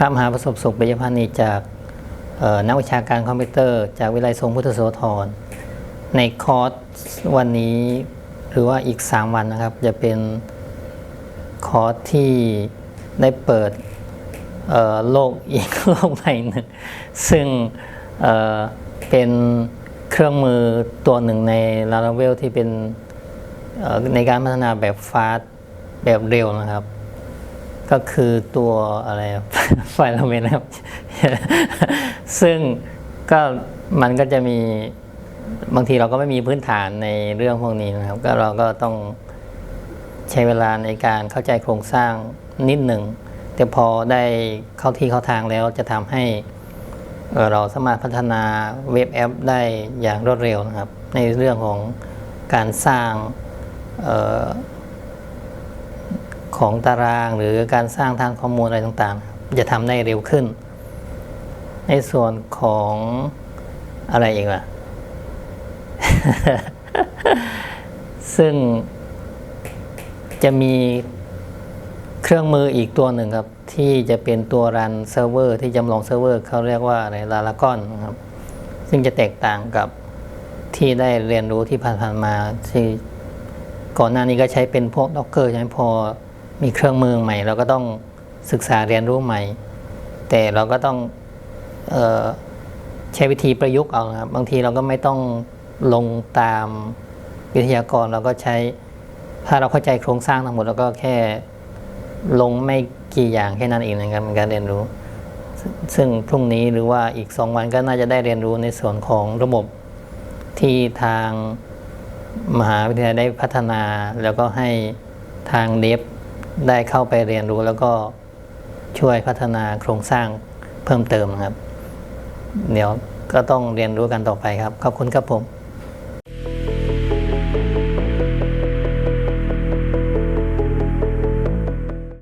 พระมหาประสบสุขปิยพันธ์นีจากนักวิชาการคอมพิวเตอร์ จากวิไลทรงพุทธโสธรในคอร์สวันนี้หรือว่าอีก 3 วันนะครับ จะเป็นคอร์สที่ได้เปิดโลกอีกโลกใหม่หนึ่งซึ่งเเป็นเครื่องมือตัวหนึ่งใน Laravel ที่เป็นในการพัฒนาแบบฟาสแบบเร็วนะครับ ก็คือตัวอะไรไฟลาเมนนะครับ ซึ่งก็มันก็จะมีบางทีเราก็ไม่มีพื้นฐานในเรื่องพวกนี้นะครับ ก็เราก็ต้องใช้เวลาในการเข้าใจโครงสร้างนิดหนึ่ง แต่พอได้เข้าที่เข้าทางแล้วจะทำให้เราสามารถพัฒนาเว็บแอปได้อย่างรวดเร็วนะครับ ในเรื่องของการสร้างเของตารางหรือการสร้างทางข้อมูลอะไรต่างๆ จะทำได้เร็วขึ้น ในส่วนของอะไรอีกล่ะ ซึ่งจะมีเครื่องมืออีกตัวหนึ่งครับ ที่จะเป็นตัวรันเซิร์ฟเวอร์ที่จำลองเซิร์ฟเวอร์เขาเรียกว่าอะไรลาลากอนครับ ซึ่งจะแตกต่างกับที่ได้เรียนรู้ที่ผ่านๆมาที่ก่อนหน้านี้ก็ใช้เป็นพวก Docker ใช่ไหมพอ มีเครื่องมือใหม่ เราก็ต้องศึกษาเรียนรู้ใหม่ แต่เราก็ต้องออใช้วิธีประยุกต์เอาครับบางทีเราก็ไม่ต้องลงตามวิทยากรเราก็ใช้ ถ้าเราเข้าใจโครงสร้างทั้งหมดเราก็แค่ลงไม่กี่อย่างแค่นั้นเองนะครับในการเรียนรู้ซึ่งซึ่งพรุ่งนี้หรือว่าอีกสองวันก็น่าจะได้เรียนรู้ในส่วนของระบบที่ทางมหาวิทยาลัยได้พัฒนา แล้วก็ให้ทางเดฟ ได้เข้าไปเรียนรู้แล้วก็ช่วยพัฒนาโครงสร้างเพิ่มเติมนะครับ เดี๋ยวก็ต้องเรียนรู้กันต่อไปครับ ขอบคุณครับผม